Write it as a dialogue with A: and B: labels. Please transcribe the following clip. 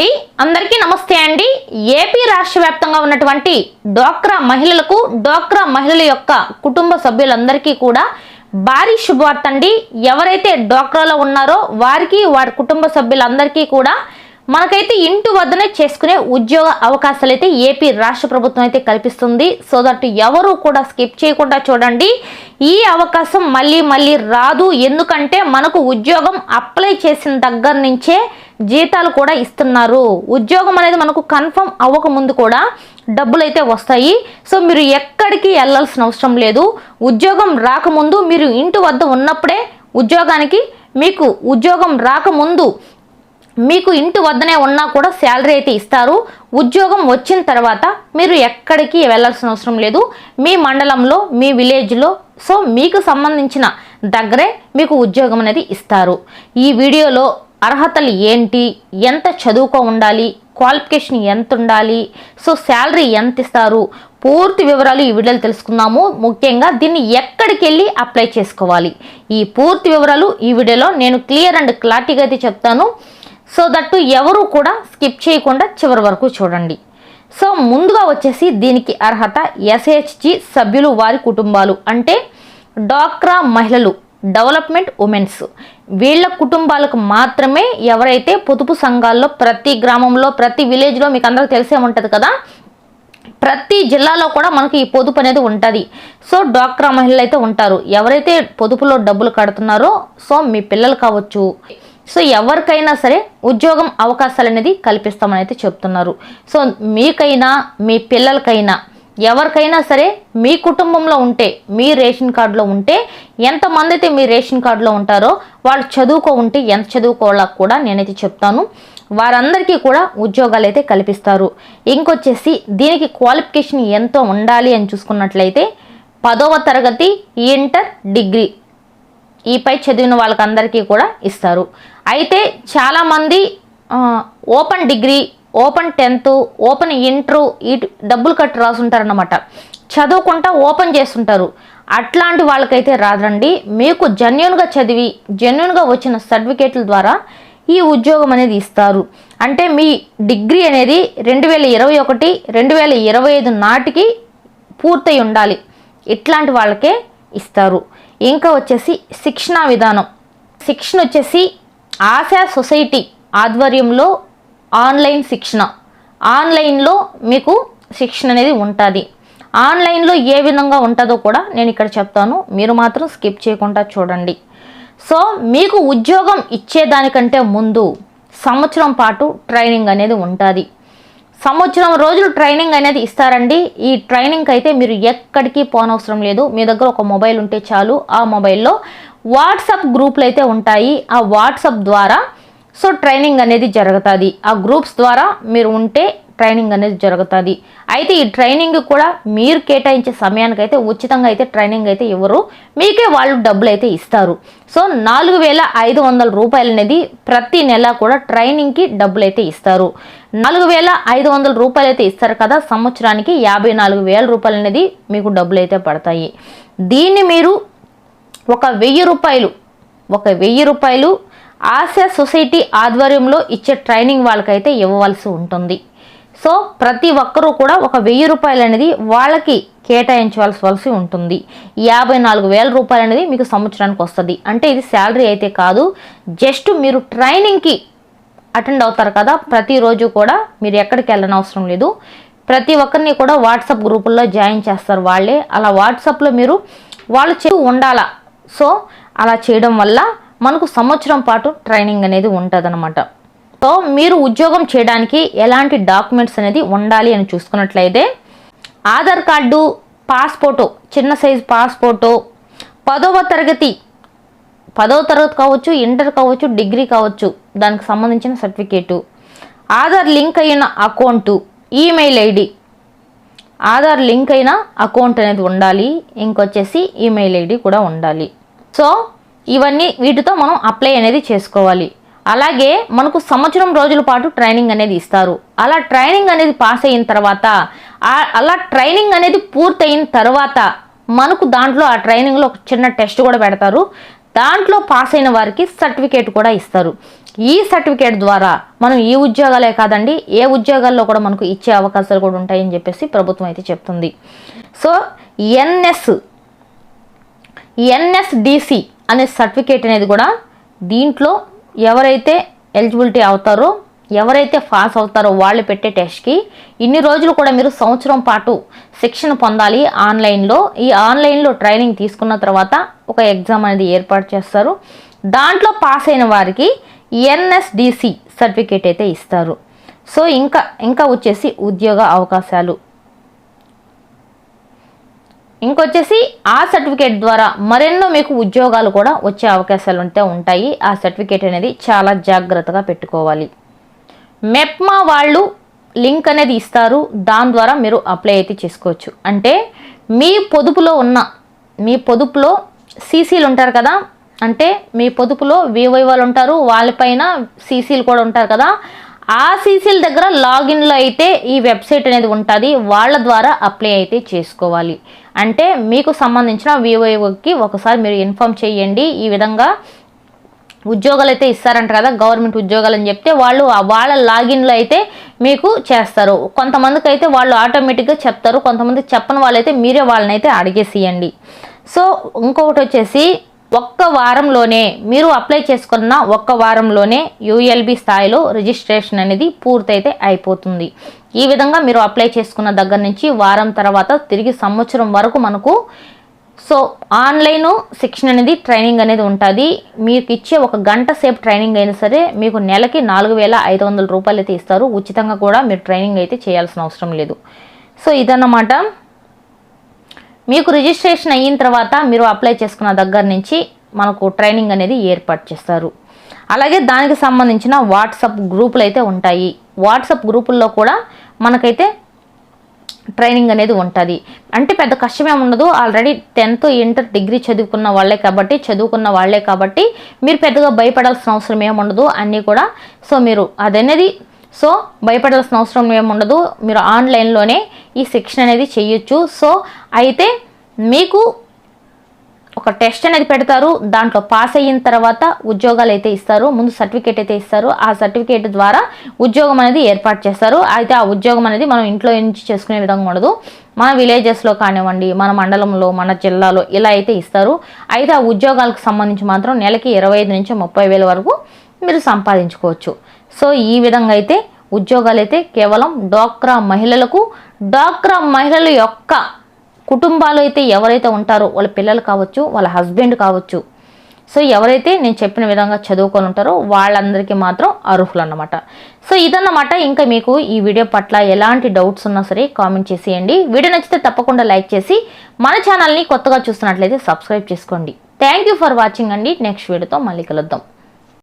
A: అండి. అందరికీ నమస్తే అండి. ఏపీ రాష్ట్ర వ్యాప్తంగా ఉన్నటువంటి డోక్రా మహిళలకు డోక్రా మహిళల యొక్క కుటుంబ సభ్యులందరికీ కూడా భారీ శుభవార్త అండి. ఎవరైతే డోక్రాలో ఉన్నారో వారికి వారి కుటుంబ సభ్యులందరికీ కూడా మనకైతే ఇంటి వద్దనే చేసుకునే ఉద్యోగ అవకాశాలు అయితే ఏపీ రాష్ట్ర ప్రభుత్వం అయితే కల్పిస్తుంది. సో దట్ ఎవరు కూడా స్కిప్ చేయకుండా చూడండి. ఈ అవకాశం మళ్ళీ మళ్ళీ రాదు. ఎందుకంటే మనకు ఉద్యోగం అప్లై చేసిన దగ్గర నుంచే జీతాలు కూడా ఇస్తున్నారు. ఉద్యోగం అనేది మనకు కన్ఫర్మ్ అవ్వకముందు కూడా డబ్బులు అయితే వస్తాయి. సో మీరు ఎక్కడికి వెళ్ళాల్సిన అవసరం లేదు. ఉద్యోగం రాకముందు మీరు ఇంటి వద్ద ఉన్నప్పుడే ఉద్యోగానికి మీకు ఉద్యోగం రాకముందు మీకు ఇంటి వద్దనే ఉన్నా కూడా శాలరీ అయితే ఇస్తారు. ఉద్యోగం వచ్చిన తర్వాత మీరు ఎక్కడికి వెళ్ళాల్సిన అవసరం లేదు. మీ మండలంలో మీ విలేజ్లో సో మీకు సంబంధించిన దగ్గరే మీకు ఉద్యోగం అనేది ఇస్తారు. ఈ వీడియోలో అర్హతలు ఏంటి? ఎంత చదువుకో ఉండాలి? క్వాలిఫికేషన్ ఎంత ఉండాలి సో శాలరీ ఎంత ఇస్తారు పూర్తి వివరాలు ఈ వీడియోలో తెలుసుకుందాము. ముఖ్యంగా దీన్ని ఎక్కడికి వెళ్ళి అప్లై చేసుకోవాలి? ఈ పూర్తి వివరాలు ఈ వీడియోలో నేను క్లియర్ అండ్ క్లారిటీగా అయితే చెప్తాను. సో దట్టు ఎవరు కూడా స్కిప్ చేయకుండా చివరి వరకు చూడండి. సో ముందుగా వచ్చేసి దీనికి అర్హత ఎస్హెచ్జి సభ్యులు వారి కుటుంబాలు. అంటే డాక్రా మహిళలు. Development women's. వీళ్ళ కుటుంబాలకు మాత్రమే ఎవరైతే పొదుపు సంఘాల్లో ప్రతి గ్రామంలో ప్రతి విలేజ్లో మీకు అందరికీ తెలిసే ఉంటుంది కదా ప్రతి జిల్లాలో కూడా మనకి ఈ పొదుపు అనేది ఉంటుంది. సో డ్వాక్రా మహిళలు అయితే ఉంటారు. ఎవరైతే పొదుపులో డబ్బులు కడుతున్నారో సో మీ పిల్లలు కావచ్చు. సో ఎవరికైనా సరే ఉద్యోగం అవకాశాలు అనేది కల్పిస్తామని అయితే చెప్తున్నారు. సో మీకైనా మీ పిల్లలకైనా ఎవరికైనా సరే మీ కుటుంబంలో ఉంటే మీ రేషన్ కార్డులో ఉంటే ఎంతమంది అయితే మీ రేషన్ కార్డులో ఉంటారో వాళ్ళు చదువుకో ఉంటే ఎంత చదువుకోవాలో కూడా నేనైతే చెప్తాను. వారందరికీ కూడా ఉద్యోగాలు అయితే కల్పిస్తారు. ఇంకొచ్చేసి దీనికి క్వాలిఫికేషన్ ఎంతో ఉండాలి అని చూసుకున్నట్లయితే పదవ తరగతి ఇంటర్ డిగ్రీ ఈపై చదివిన వాళ్ళకందరికీ కూడా ఇస్తారు. అయితే చాలామంది open degree open tenth open inter ఈ డబ్బులు కట్టి రాసుంటారన్నమాట. చదువుకుంటా ఓపెన్ చేస్తుంటారు. అట్లాంటి వాళ్ళకైతే రాదండి. మీకు జెన్యున్గా చదివి జెన్యున్గా వచ్చిన సర్టిఫికేట్ల ద్వారా ఈ ఉద్యోగం అనేది ఇస్తారు. అంటే మీ డిగ్రీ అనేది రెండు వేల ఇరవై ఒకటి రెండు వేల ఇరవై ఐదు నాటికి పూర్తయి ఉండాలి. ఇట్లాంటి వాళ్ళకే ఇస్తారు. ఇంకా వచ్చేసి శిక్షణా విధానం. శిక్షణ వచ్చేసి ఆశా సొసైటీ ఆధ్వర్యంలో ఆన్లైన్ శిక్షణ. ఆన్లైన్లో మీకు శిక్షణ అనేది ఉంటుంది. ఆన్లైన్లో ఏ విధంగా ఉంటుందో కూడా నేను ఇక్కడ చెప్తాను. మీరు మాత్రం స్కిప్ చేయకుండా చూడండి. సో మీకు ఉద్యోగం ఇచ్చేదానికంటే ముందు సంవత్సరం పాటు ట్రైనింగ్ అనేది ఉంటుంది. సంవత్సరం రోజులు ట్రైనింగ్ అనేది ఇస్తారండి. ఈ ట్రైనింగ్ అయితే మీరు ఎక్కడికి పోనవసరం లేదు. మీ దగ్గర ఒక మొబైల్ ఉంటే చాలు. ఆ మొబైల్లో వాట్సాప్ గ్రూపులు అయితే ఉంటాయి. ఆ వాట్సాప్ ద్వారా సో ట్రైనింగ్ అనేది జరుగుతుంది. ఆ గ్రూప్స్ ద్వారా మీరు ఉంటే ట్రైనింగ్ అనేది జరుగుతుంది. అయితే ఈ ట్రైనింగ్ కూడా మీరు కేటాయించే సమయానికి అయితే ఉచితంగా అయితే ట్రైనింగ్ అయితే ఇవ్వరు మీకే వాళ్ళు డబ్బులు అయితే ఇస్తారు. సో నాలుగు వేల ఐదు వందల రూపాయలు అనేది ప్రతి నెల కూడా ట్రైనింగ్కి డబ్బులు అయితే ఇస్తారు. నాలుగు వేల ఐదు వందల రూపాయలు అయితే ఇస్తారు కదా సంవత్సరానికి యాభై నాలుగు వేల రూపాయలు అనేది మీకు డబ్బులు అయితే పడతాయి. దీన్ని మీరు ఒక వెయ్యి రూపాయలు ఒక వెయ్యి రూపాయలు ఆశా సొసైటీ ఆధ్వర్యంలో ఇచ్చే ట్రైనింగ్ వాళ్ళకైతే ఇవ్వవలసి ఉంటుంది. సో ప్రతి ఒక్కరూ కూడా ఒక వెయ్యి రూపాయలు అనేది వాళ్ళకి కేటాయించవలసి ఉంటుంది. యాభై నాలుగు వేల రూపాయలు అనేది మీకు సంవత్సరానికి వస్తుంది. అంటే ఇది శాలరీ అయితే కాదు. జస్ట్ మీరు ట్రైనింగ్కి అటెండ్ అవుతారు కదా ప్రతిరోజు కూడా మీరు ఎక్కడికి వెళ్ళని అవసరం లేదు. ప్రతి ఒక్కరిని కూడా వాట్సాప్ గ్రూపుల్లో జాయిన్ చేస్తారు వాళ్ళే. అలా వాట్సాప్లో మీరు వాళ్ళు చే ఉండాలా? సో అలా చేయడం వల్ల మనకు సంవత్సరం పాటు ట్రైనింగ్ అనేది ఉంటుందన్నమాట. సో మీరు ఉద్యోగం చేయడానికి ఎలాంటి డాక్యుమెంట్స్ అనేది ఉండాలి అని చూసుకున్నట్లయితే ఆధార్ కార్డు పాస్పోర్టు చిన్న సైజు పాస్పోర్టు పదవ తరగతి పదవ తరగతి కావచ్చు ఇంటర్ కావచ్చు డిగ్రీ కావచ్చు దానికి సంబంధించిన సర్టిఫికేటు ఆధార్ లింక్ అయిన account email ID Aadhaar link అయిన అకౌంట్ అనేది ఉండాలి ఇంకొచ్చేసి ఈమెయిల్ ఐడి కూడా ఉండాలి. సో ఇవన్నీ వీటితో మనం అప్లై అనేది చేసుకోవాలి. అలాగే మనకు సంవత్సరం రోజుల పాటు ట్రైనింగ్ అనేది ఇస్తారు. అలా ట్రైనింగ్ అనేది పాస్ అయిన తర్వాత అలా ట్రైనింగ్ అనేది పూర్తయిన తర్వాత మనకు దాంట్లో ఆ ట్రైనింగ్లో ఒక చిన్న టెస్ట్ కూడా పెడతారు. దాంట్లో పాస్ అయిన వారికి సర్టిఫికేట్ కూడా ఇస్తారు. ఈ సర్టిఫికేట్ ద్వారా మనం ఈ ఉద్యోగాలే కాదండి ఏ ఉద్యోగాల్లో కూడా మనకు ఇచ్చే అవకాశాలు కూడా ఉంటాయని చెప్పేసి ప్రభుత్వం అయితే చెప్తుంది. సో ఎన్ఎస్ ఎన్ఎస్డిసి అనే సర్టిఫికేట్ అనేది కూడా దీంట్లో ఎవరైతే ఎలిజిబిలిటీ అవుతారో ఎవరైతే పాస్ అవుతారో వాళ్ళు పెట్టే టెస్ట్కి ఇన్ని రోజులు కూడా మీరు సంవత్సరం పాటు శిక్షణ పొందాలి ఆన్లైన్లో ఈ ఆన్లైన్లో ట్రైనింగ్ తీసుకున్న తర్వాత ఒక ఎగ్జామ్ అనేది ఏర్పాటు చేస్తారు. దాంట్లో పాస్ అయిన వారికి ఎన్ఎస్డిసి సర్టిఫికేట్ అయితే ఇస్తారు. సో ఇంకా ఇంకా వచ్చేసి ఉద్యోగ అవకాశాలు. ఇంకొచ్చేసి ఆ సర్టిఫికేట్ ద్వారా మరెన్నో మీకు ఉద్యోగాలు కూడా వచ్చే అవకాశాలు ఉంటే ఉంటాయి. ఆ సర్టిఫికేట్ అనేది చాలా జాగ్రత్తగా పెట్టుకోవాలి. మెప్మా వాళ్ళు లింక్ అనేది ఇస్తారు. దాని ద్వారా మీరు అప్లై అయితే చేసుకోవచ్చు. అంటే మీ పొదుపులో ఉన్న మీ పొదుపులో సీసీలు ఉంటారు కదా? అంటే మీ పొదుపులో వివై వాళ్ళు ఉంటారు వాళ్ళపైన సీసీలు కూడా ఉంటారు కదా? ఆ సీసీల దగ్గర లాగిన్లో అయితే ఈ వెబ్సైట్ అనేది ఉంటుంది. వాళ్ళ ద్వారా అప్లై అయితే చేసుకోవాలి. అంటే మీకు సంబంధించిన వివోకి ఒకసారి మీరు ఇన్ఫామ్ చేయండి. ఈ విధంగా ఉద్యోగాలు అయితే ఇస్తారంట కదా గవర్నమెంట్ ఉద్యోగాలు అని చెప్తే వాళ్ళు వాళ్ళ లాగిన్లో అయితే మీకు చేస్తారు. కొంతమందికి అయితే వాళ్ళు ఆటోమేటిక్గా చెప్తారు. కొంతమంది చెప్పని వాళ్ళైతే మీరే వాళ్ళని అయితే అడిగేసేయండి. సో ఇంకొకటి వచ్చేసి ఒక్క వారంలోనే మీరు అప్లై చేసుకున్న ఒక్క వారంలోనే యూఎల్బి స్థాయిలో రిజిస్ట్రేషన్ అనేది పూర్తయితే అయిపోతుంది. ఈ విధంగా మీరు అప్లై చేసుకున్న దగ్గర నుంచి వారం తర్వాత తిరిగి సంవత్సరం వరకు మనకు సో ఆన్లైన్ శిక్షణ అనేది ట్రైనింగ్ అనేది ఉంటుంది. మీకు ఇచ్చే ఒక గంట సేపు ట్రైనింగ్ అయినా సరే మీకు నెలకి నాలుగు వేల ఐదు వందల రూపాయలు అయితే ఇస్తారు. ఉచితంగా కూడా మీరు ట్రైనింగ్ అయితే చేయాల్సిన అవసరం లేదు. సో ఇదన్నమాట మీకు రిజిస్ట్రేషన్ అయిన తర్వాత మీరు అప్లై చేసుకున్న దగ్గర నుంచి మనకు ట్రైనింగ్ అనేది ఏర్పాటు చేస్తారు. అలాగే దానికి సంబంధించిన వాట్సాప్ గ్రూపులు అయితే ఉంటాయి. వాట్సాప్ గ్రూపుల్లో కూడా మనకైతే ట్రైనింగ్ అనేది ఉంటుంది. అంటే పెద్ద కష్టమేం ఉండదు. ఆల్రెడీ టెన్త్ ఇంటర్ డిగ్రీ చదువుకున్న వాళ్ళే కాబట్టి చదువుకున్న వాళ్ళే కాబట్టి మీరు పెద్దగా భయపడాల్సిన అవసరం ఏముండదు అన్నీ కూడా సో మీరు అదనేది సో భయపడాల్సిన అవసరం ఏముండదు మీరు ఆన్లైన్లోనే ఈ శిక్షణ అనేది చేయొచ్చు. సో అయితే మీకు ఒక టెస్ట్ అనేది పెడతారు. దాంట్లో పాస్ అయిన తర్వాత ఉద్యోగాలు అయితే ఇస్తారు. ముందు సర్టిఫికేట్ అయితే ఇస్తారు. ఆ సర్టిఫికేట్ ద్వారా ఉద్యోగం అనేది ఏర్పాటు చేస్తారు. అయితే ఆ ఉద్యోగం అనేది మనం ఇంట్లో నుంచి చేసుకునే విధంగా ఉండదు. మన విలేజెస్లో కానివ్వండి మన మండలంలో మన జిల్లాలో ఇలా అయితే ఇస్తారు. అయితే ఆ ఉద్యోగాలకు సంబంధించి మాత్రం నెలకి ఇరవై ఐదు నుంచి ముప్పై వేల వరకు మీరు సంపాదించుకోవచ్చు. సో ఈ విధంగా అయితే ఉద్యోగాలు అయితే కేవలం డ్వాక్రా మహిళలకు డ్వాక్రా మహిళల యొక్క కుటుంబాలు అయితే ఎవరైతే ఉంటారో వాళ్ళ పిల్లలు కావచ్చు వాళ్ళ హస్బెండ్ కావచ్చు సో ఎవరైతే నేను చెప్పిన విధంగా చదువుకొని ఉంటారో వాళ్ళందరికీ మాత్రం అర్హులు అన్నమాట సో ఇదన్నమాట ఇంకా మీకు ఈ వీడియో పట్ల ఎలాంటి డౌట్స్ ఉన్నా సరే కామెంట్ చేసేయండి. వీడియో నచ్చితే తప్పకుండా లైక్ చేసి మన ఛానల్ని కొత్తగా చూస్తున్నట్లయితే సబ్స్క్రైబ్ చేసుకోండి. థ్యాంక్ యూ ఫర్ వాచింగ్ అండి. నెక్స్ట్ వీడియోతో మళ్ళీ కలుద్దాం.